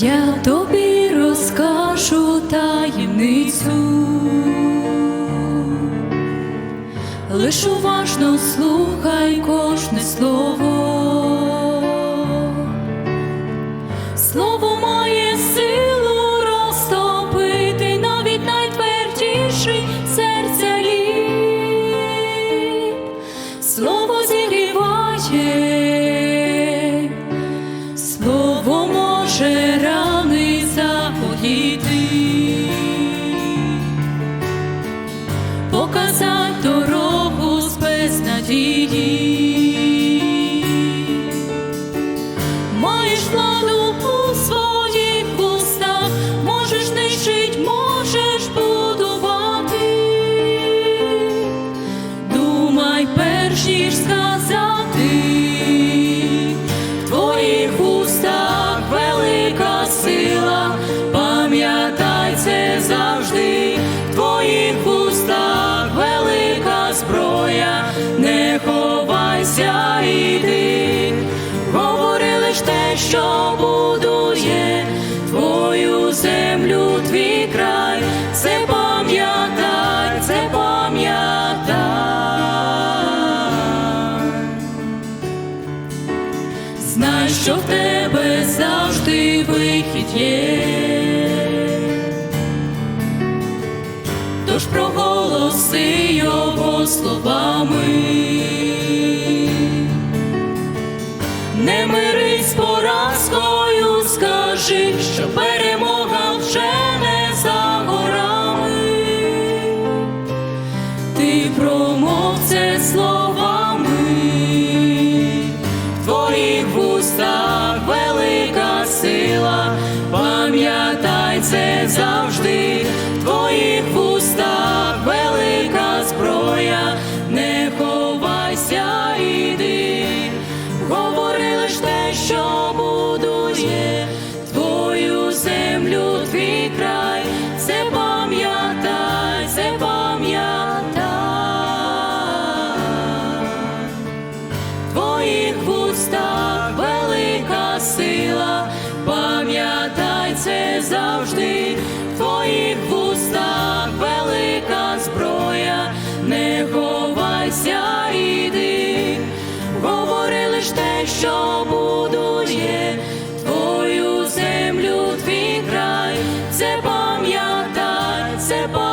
Я тобі розкажу таємницю, лиш уважно слухай кожне слово. Слово має силу розтопити навіть найтвердіший серця лід. Слово зігріває, безнадії. Маєш владу що будує твою землю, твій край, це пам'ятай, це пам'ятай. Знай, що в тебе завжди вихід є. Тож проголоси його словами. З поразкою, скажи, що перемога вже не за горами. Ти промов це словами, в твоїх вустах велика сила, пам'ятай це завжди, це завжди, в твоїх вустах велика зброя, не ховайся, іди, говори лиш те, що будує твою землю, твій край, це пам'ятай, це пам'ятай.